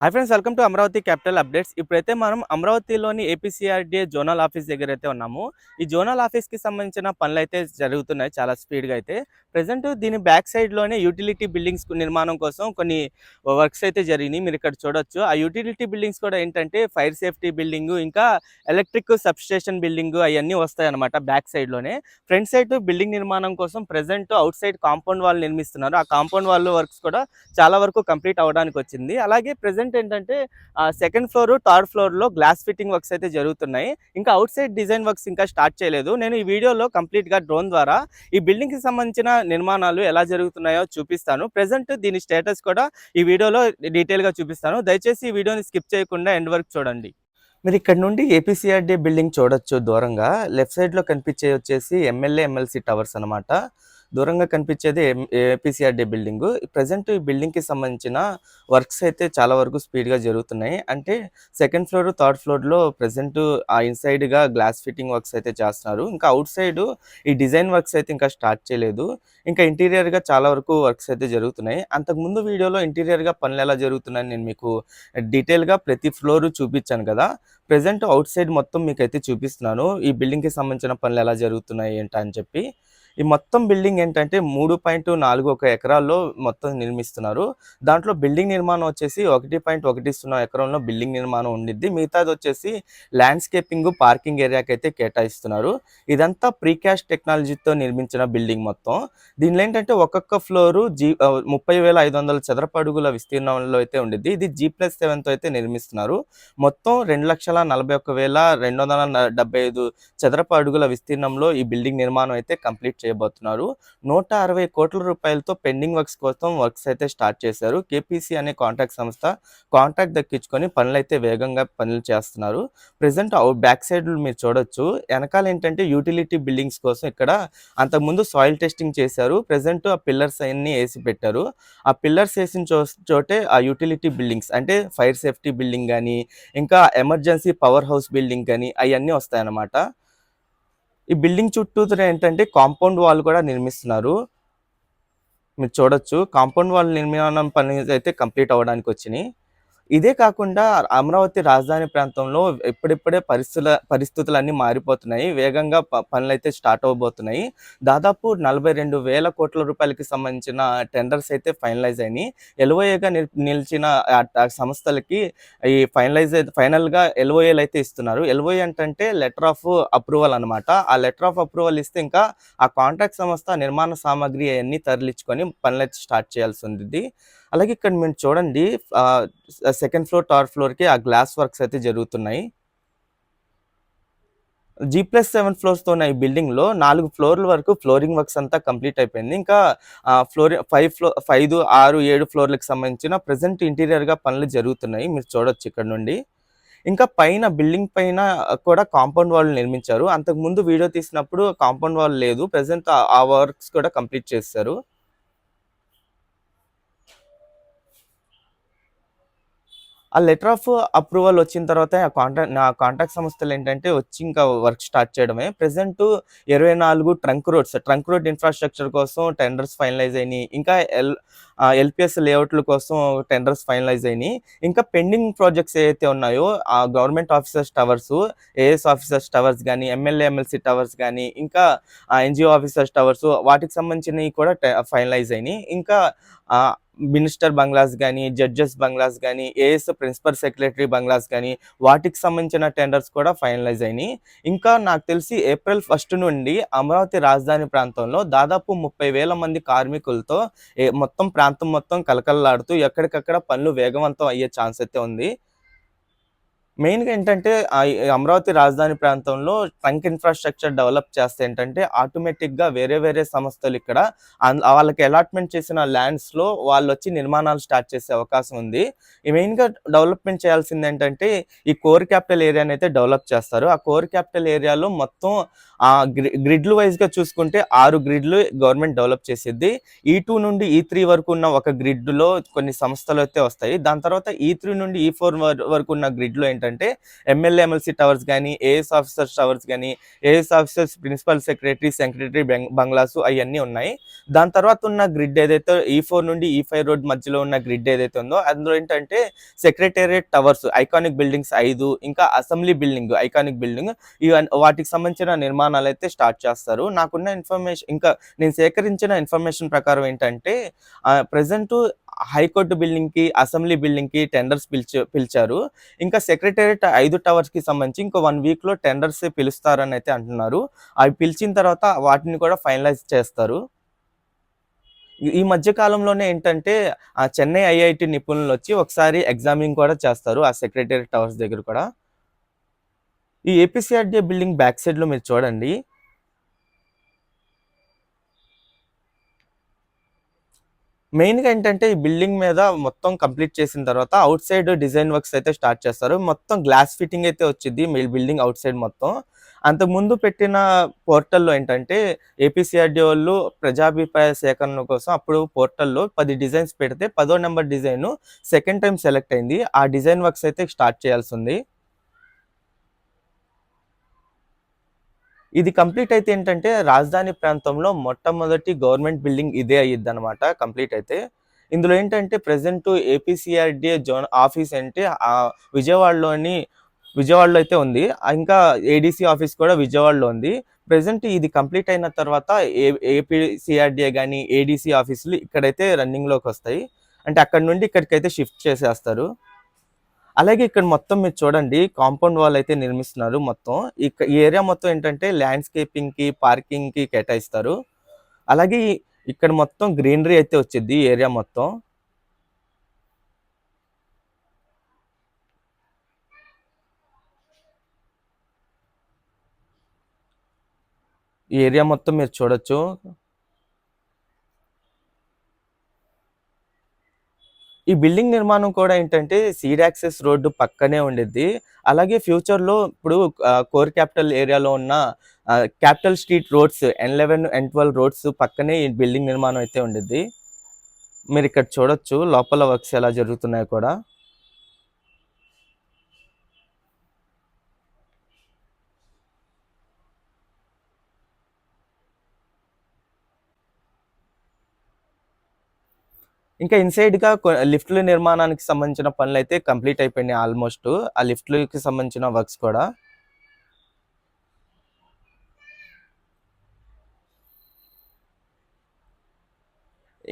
Hi friends welcome to Amaravati capital updates ఇప్పుడైతే మనం అమరావతిలోని ఏపీసీఆర్డీఏ జోనల్ ఆఫీస్ దగ్గర అయితే ఉన్నాము. ఈ జోనల్ ఆఫీస్కి సంబంధించిన పనులు అయితే జరుగుతున్నాయి చాలా స్పీడ్గా అయితే. ప్రజెంట్ దీని బ్యాక్ సైడ్లోనే యూటిలిటీ బిల్డింగ్స్ నిర్మాణం కోసం కొన్ని వర్క్స్ అయితే జరిగినాయి. మీరు ఇక్కడ చూడొచ్చు. ఆ యూటిలిటీ బిల్డింగ్స్ కూడా ఏంటంటే ఫైర్ సేఫ్టీ బిల్డింగ్ ఇంకా ఎలక్ట్రిక్ సబ్స్టేషన్ బిల్డింగ్ అవన్నీ వస్తాయి అనమాట బ్యాక్ సైడ్లోనే. ఫ్రంట్ సైడ్ బిల్డింగ్ నిర్మాణం కోసం present outside compound wall నిర్మిస్తున్నారు. ఆ కాంపౌండ్ వాల్ వర్క్స్ కూడా చాలా వరకు కంప్లీట్ అవడానికి వచ్చింది అలాగే ప్రజెంట్ ఏంటంటే సెకండ్ ఫ్లోర్ థర్డ్ ఫ్లోర్లో గ్లాస్ ఫిట్టింగ్ వర్క్స్ అయితే జరుగుతున్నాయి. ఇంకా అవుట్ సైడ్ డిజైన్ వర్క్స్ ఇంకా స్టార్ట్ చేయలేదు. నేను ఈ వీడియోలో కంప్లీట్గా డ్రోన్ ద్వారా ఈ బిల్డింగ్కి సంబంధించిన నిర్మాణాలు ఎలా జరుగుతున్నాయో చూపిస్తాను. ప్రెసెంట్ దీని స్టేటస్ కూడా ఈ వీడియోలో డీటెయిల్గా చూపిస్తాను. దయచేసి ఈ వీడియోని స్కిప్ చేయకుండా ఎండ్ వరకు చూడండి. మీరు ఇక్కడ నుండి ఏపీసీఆర్డీ బిల్డింగ్ చూడొచ్చు దూరంగా. లెఫ్ట్ సైడ్లో కనిపించే వచ్చేసి ఎమ్మెల్యే ఎమ్మెల్సీ టవర్స్ అన్నమాట. దూరంగా కనిపించేది ఏపీసీఆర్డీ బిల్డింగ్ ప్రజెంట్ ఈ బిల్డింగ్కి సంబంధించిన వర్క్స్ అయితే చాలా వరకు స్పీడ్గా జరుగుతున్నాయి. అంటే సెకండ్ ఫ్లోర్ థర్డ్ ఫ్లోర్లో ప్రజెంట్ ఆ ఇన్సైడ్గా గ్లాస్ ఫిట్టింగ్ వర్క్స్ అయితే చేస్తున్నారు. ఇంకా అవుట్ సైడ్ ఈ డిజైన్ వర్క్స్ అయితే ఇంకా స్టార్ట్ చేయలేదు. ఇంకా ఇంటీరియర్గా చాలా వరకు వర్క్స్ అయితే జరుగుతున్నాయి. అంతకు ముందు వీడియోలో ఇంటీరియర్గా పనులు ఎలా జరుగుతున్నాయని నేను మీకు డీటెయిల్గా ప్రతి ఫ్లోర్ చూపించాను కదా. ప్రెసెంట్ అవుట్ సైడ్ మొత్తం మీకు అయితే చూపిస్తున్నాను. ఈ బిల్డింగ్కి సంబంధించిన పనులు ఎలా జరుగుతున్నాయి ఏంటని చెప్పి. ఈ మొత్తం బిల్డింగ్ ఏంటంటే మూడు పాయింట్ నాలుగు ఒక ఎకరాల్లో మొత్తం నిర్మిస్తున్నారు. దాంట్లో బిల్డింగ్ నిర్మాణం వచ్చేసి ఒకటి పాయింట్ ఒకటి సున్నా ఎకరంలో బిల్డింగ్ నిర్మాణం ఉండిద్ది. మిగతాది వచ్చేసి ల్యాండ్స్కేపింగ్ పార్కింగ్ ఏరియాకి అయితే కేటాయిస్తున్నారు. ఇదంతా ప్రీకాస్ట్ టెక్నాలజీతో నిర్మించిన బిల్డింగ్ మొత్తం. దీనిలో ఏంటంటే ఒక్కొక్క ఫ్లోరు జీ ముప్పై వేల ఐదు వందల చదరపు అడుగుల విస్తీర్ణంలో అయితే ఉండిద్ది. ఇది జీ ప్లస్ సెవెన్తో అయితే నిర్మిస్తున్నారు. మొత్తం రెండు లక్షల నలభై ఒక్క వేల రెండు వందల డెబ్బై ఐదు చదరపు అడుగుల విస్తీర్ణంలో ఈ బిల్డింగ్ నిర్మాణం అయితే కంప్లీట్ చేయబోతున్నారు. నూట అరవై కోట్ల రూపాయలతో పెండింగ్ వర్క్స్ కోసం వర్క్స్ అయితే స్టార్ట్ చేశారు. కేపీసీ అనే కాంట్రాక్ట్ సంస్థ కాంట్రాక్ట్ దక్కించుకొని పనులు అయితే వేగంగా పనులు చేస్తున్నారు. ప్రెసెంట్ బ్యాక్ సైడ్ మీరు చూడొచ్చు. వెనకాల ఏంటంటే యూటిలిటీ బిల్డింగ్స్ కోసం ఇక్కడ అంతకుముందు సాయిల్ టెస్టింగ్ చేశారు. ప్రెసెంట్ ఆ పిల్లర్స్ అన్ని వేసి పెట్టారు. ఆ పిల్లర్స్ వేసిన చో చోటే ఆ యూటిలిటీ బిల్డింగ్స్ అంటే ఫైర్ సేఫ్టీ బిల్డింగ్ కానీ ఇంకా ఎమర్జెన్సీ పవర్ హౌస్ బిల్డింగ్ కానీ అవన్నీ వస్తాయన్నమాట. ఈ బిల్డింగ్ చుట్టూ ఏంటంటే కాంపౌండ్ వాల్ కూడా నిర్మిస్తున్నారు. మీరు చూడొచ్చు. కాంపౌండ్ వాల్ నిర్మాణం పని అయితే కంప్లీట్ అవ్వడానికి వచ్చినాయి. ఇదే కాకుండా అమరావతి రాజధాని ప్రాంతంలో ఇప్పుడిప్పుడే పరిస్థితుల పరిస్థితులన్నీ మారిపోతున్నాయి. వేగంగా ప- పనులు అయితే స్టార్ట్ అవబోతున్నాయి. దాదాపు నలభై రెండు వేల కోట్ల రూపాయలకి సంబంధించిన టెండర్స్ అయితే ఫైనలైజ్ అయినాయి. ఎల్ఓఏగా నిలిచిన సంస్థలకి ఈ ఫైనలైజ్ ఫైనల్గా ఎల్ఓఏలు అయితే ఇస్తున్నారు. ఎల్ఓఏ అంటే లెటర్ ఆఫ్ అప్రూవల్ అనమాట ఆ లెటర్ ఆఫ్ అప్రూవల్ ఇస్తే ఇంకా ఆ కాంట్రాక్ట్ సంస్థ నిర్మాణ సామాగ్రి అవన్నీ తరలించుకొని పనులు అయితే స్టార్ట్ చేయాల్సి ఉంది. అలాగే ఇక్కడ మీరు చూడండి సెకండ్ ఫ్లోర్ థర్డ్ ఫ్లోర్కి ఆ గ్లాస్ వర్క్స్ అయితే జరుగుతున్నాయి. జీ ప్లస్ సెవెన్ ఫ్లోర్స్తో ఉన్న ఈ బిల్డింగ్లో నాలుగు ఫ్లోర్ల వరకు ఫ్లోరింగ్ వర్క్స్ అంతా కంప్లీట్ అయిపోయింది. ఇంకా ఫ్లోర్ ఫైవ్ ఫ్లో ఐదు ఆరు ఏడు ఫ్లోర్లకు సంబంధించిన ప్రెసెంట్ ఇంటీరియర్గా పనులు జరుగుతున్నాయి. మీరు చూడొచ్చు ఇక్కడ నుండి. ఇంకా పైన బిల్డింగ్ పైన కూడా కాంపౌండ్ వాల్ నిర్మించారు. అంతకు ముందు వీడియో తీసినప్పుడు కాంపౌండ్ వాల్ లేదు. ప్రెసెంట్ ఆ వర్క్స్ కూడా కంప్లీట్ చేస్తారు ఆ లెటర్ ఆఫ్ అప్రూవల్ వచ్చిన తర్వాత ఆ కాంట్రాక్ట్ నా కాంట్రాక్ట్ సంస్థలు ఏంటంటే వచ్చి ఇంకా వర్క్ స్టార్ట్ చేయడమే. ప్రెసెంట్ ఇరవై నాలుగు trunk roads trunk road infrastructure కోసం టెండర్స్ ఫైనలైజ్ అయినాయి. ఇంకా ఎల్ ఎల్పిఎస్ లేఅవుట్ల కోసం టెండర్స్ ఫైనలైజ్ అయినాయి. ఇంకా పెండింగ్ ప్రాజెక్ట్స్ ఏవైతే ఉన్నాయో ఆ government officers towers AS officers towers కానీ ఎమ్మెల్యే ఎమ్మెల్సీ టవర్స్ కానీ ఇంకా ఎన్జిఓ ఆఫీసర్స్ టవర్స్ వాటికి సంబంధించినవి కూడా ఫైనలైజ్ అయినాయి. ఇంకా మినిస్టర్ బంగ్లాస్ కానీ జడ్జెస్ బంగ్లాస్ కానీ ఏఎస్ ప్రిన్సిపల్ సెక్రటరీ బంగ్లాస్ కానీ వాటికి సంబంధించిన టెండర్స్ కూడా ఫైనలైజ్ అయినాయి. ఇంకా నాకు తెలిసి ఏప్రిల్ ఫస్ట్ నుండి అమరావతి రాజధాని ప్రాంతంలో దాదాపు ముప్పై వేల మంది కార్మికులతో ఏ- మొత్తం ప్రాంతం మొత్తం కలకలలాడుతూ ఎక్కడికక్కడ పనులు వేగవంతం అయ్యే ఛాన్స్ అయితే ఉంది. మెయిన్గా ఏంటంటే అమరావతి రాజధాని ప్రాంతంలో ట్రంక్ ఇన్ఫ్రాస్ట్రక్చర్ డెవలప్ చేస్తే ఏంటంటే ఆటోమేటిక్గా వేరే వేరే సంస్థలు ఇక్కడ వాళ్ళకి అలాట్మెంట్ చేసిన ల్యాండ్స్లో వాళ్ళు వచ్చి నిర్మాణాలు స్టార్ట్ చేసే అవకాశం ఉంది. ఈ మెయిన్గా డెవలప్మెంట్ చేయాల్సింది ఏంటంటే ఈ కోర్ క్యాపిటల్ ఏరియాని అయితే డెవలప్ చేస్తారు. ఆ కోర్ క్యాపిటల్ ఏరియాలో మొత్తం ఆ గ్రిడ్లు వైజ్గా చూసుకుంటే ఆరు గ్రిడ్లు గవర్నమెంట్ డెవలప్ చేసిద్ది. ఈ టూ నుండి ఈ త్రీ వరకు ఉన్న ఒక గ్రిడ్లో కొన్ని సంస్థలు అయితే వస్తాయి. దాని తర్వాత ఈ త్రీ నుండి ఈ ఫోర్ వరకు ఉన్న గ్రిడ్లో ఏంటంటే ఏంటంటే ఎమ్మెల్యే ఎమ్మెల్సీ టవర్స్ కానీ ఏఎస్ ఆఫీసర్స్ టవర్స్ కానీ AS officers principal secretary secretary bungalows అవన్నీ ఉన్నాయి. దాని తర్వాత ఉన్న గ్రిడ్ ఏదైతే e ఈ ఫోర్ నుండి e ఈ ఫైవ్ రోడ్ మధ్యలో ఉన్న గ్రిడ్ ఏదైతే ఉందో అందులో ఏంటంటే సెక్రటేరియట్ టవర్స్ ఐకానిక్ బిల్డింగ్స్ ఐదు ఇంకా అసెంబ్లీ బిల్డింగ్ ఐకానిక్ బిల్డింగ్ వాటికి సంబంధించిన నిర్మాణాలు అయితే స్టార్ట్ చేస్తారు. నాకున్న ఇన్ఫర్మేషన్ ఇంకా నేను సేకరించిన ఇన్ఫర్మేషన్ ప్రకారం ఏంటంటే ప్రజెంట్ హైకోర్టు బిల్డింగ్కి అసెంబ్లీ బిల్డింగ్కి టెండర్స్ పిలిచి పిలిచారు. ఇంకా సెక్రటేరియట్ ఐదు టవర్స్కి సంబంధించి ఇంకో వన్ వీక్లో టెండర్స్ పిలుస్తారని అయితే అంటున్నారు. అవి పిలిచిన తర్వాత వాటిని కూడా ఫైనలైజ్ చేస్తారు. ఈ- మధ్య కాలంలోనే ఏంటంటే ఆ చెన్నై ఐఐటి నిపుణులు వచ్చి ఒకసారి ఎగ్జామినింగ్ కూడా చేస్తారు ఆ సెక్రటేరియట్ టవర్స్ దగ్గర కూడా. ఈ ఏపీసీఆర్డీఏ బిల్డింగ్ బ్యాక్ సైడ్లో మీరు చూడండి. మెయిన్గా ఏంటంటే ఈ బిల్డింగ్ మీద మొత్తం కంప్లీట్ చేసిన తర్వాత అవుట్ సైడ్ డిజైన్ వర్క్స్ అయితే స్టార్ట్ చేస్తారు. మొత్తం గ్లాస్ ఫిట్టింగ్ అయితే వచ్చింది మీ బిల్డింగ్ అవుట్ సైడ్ మొత్తం. అంతకుముందు పెట్టిన పోర్టల్లో ఏంటంటే ఏపీసీఆర్డీ వాళ్ళు ప్రజాభిప్రాయ సేకరణ కోసం అప్పుడు పోర్టల్లో పది డిజైన్స్ పెడితే పదో number design second time select అయింది. ఆ డిజైన్ వర్క్స్ అయితే స్టార్ట్ చేయాల్సి ఉంది. ఇది కంప్లీట్ అయితే ఏంటంటే రాజధాని ప్రాంతంలో మొట్టమొదటి గవర్నమెంట్ బిల్డింగ్ ఇదే అయ్యిద్ది అనమాట కంప్లీట్ అయితే. ఇందులో ఏంటంటే ప్రజెంట్ ఏపీసీఆర్డీఏ జోన్ ఆఫీస్ అంటే విజయవాడలోని విజయవాడలో అయితే ఉంది. ఇంకా ఏడీసీ ఆఫీస్ కూడా విజయవాడలో ఉంది. ప్రజెంట్ ఇది కంప్లీట్ అయిన తర్వాత ఏ ఏపీసీఆర్డీఏ కానీ ఏడీసీ ఆఫీసులు ఇక్కడైతే రన్నింగ్లోకి వస్తాయి. అంటే అక్కడ నుండి ఇక్కడికైతే షిఫ్ట్ చేసేస్తారు. అలాగే ఇక్కడ మొత్తం మీరు చూడండి కాంపౌండ్ వాల్ అయితే నిర్మిస్తున్నారు మొత్తం. ఈ ఏరియా మొత్తం ఏంటంటే ల్యాండ్స్కేపింగ్కి పార్కింగ్కి కేటాయిస్తారు. అలాగే ఇక్కడ మొత్తం గ్రీనరీ అయితే వచ్చింది ఏరియా మొత్తం. ఈ ఏరియా మొత్తం మీరు చూడొచ్చు. ఈ బిల్డింగ్ నిర్మాణం కూడా ఏంటంటే సీడ్ యాక్సెస్ రోడ్డు పక్కనే ఉండిద్ది. అలాగే ఫ్యూచర్లో ఇప్పుడు కోర్ క్యాపిటల్ ఏరియాలో ఉన్న capital street roads N eleven N twelve roads పక్కనే ఈ బిల్డింగ్ నిర్మాణం అయితే ఉండిద్ది. మీరు ఇక్కడ చూడొచ్చు లోపల వర్క్స్ ఎలా జరుగుతున్నాయో కూడా. ఇంకా ఇన్సైడ్గా లిఫ్ట్ల నిర్మాణానికి సంబంధించిన పనులు అయితే కంప్లీట్ అయిపోయినాయి ఆల్మోస్ట్ ఆ లిఫ్ట్లకి సంబంధించిన వర్క్స్ కూడా.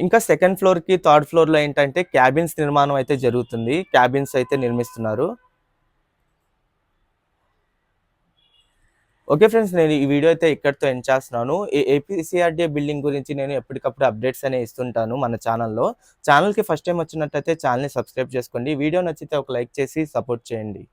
ఇంకా సెకండ్ ఫ్లోర్కి థర్డ్ ఫ్లోర్లో ఏంటంటే క్యాబిన్స్ నిర్మాణం అయితే జరుగుతుంది. క్యాబిన్స్ అయితే నిర్మిస్తున్నారు. ఓకే ఫ్రెండ్స్ నేను ఈ వీడియో అయితే ఇక్కడితో ఎండ్ చేస్తున్నాను. ఈ ఏపీసీఆర్డీఏ బిల్డింగ్ గురించి నేను ఎప్పటికప్పుడు అప్డేట్స్ అనేవి ఇస్తుంటాను మన ఛానల్లో ఛానల్కి ఫస్ట్ టైం వచ్చినట్టయితే ఛానల్ని సబ్స్క్రైబ్ చేసుకోండి. వీడియో నచ్చితే ఒక లైక్ చేసి సపోర్ట్ చేయండి.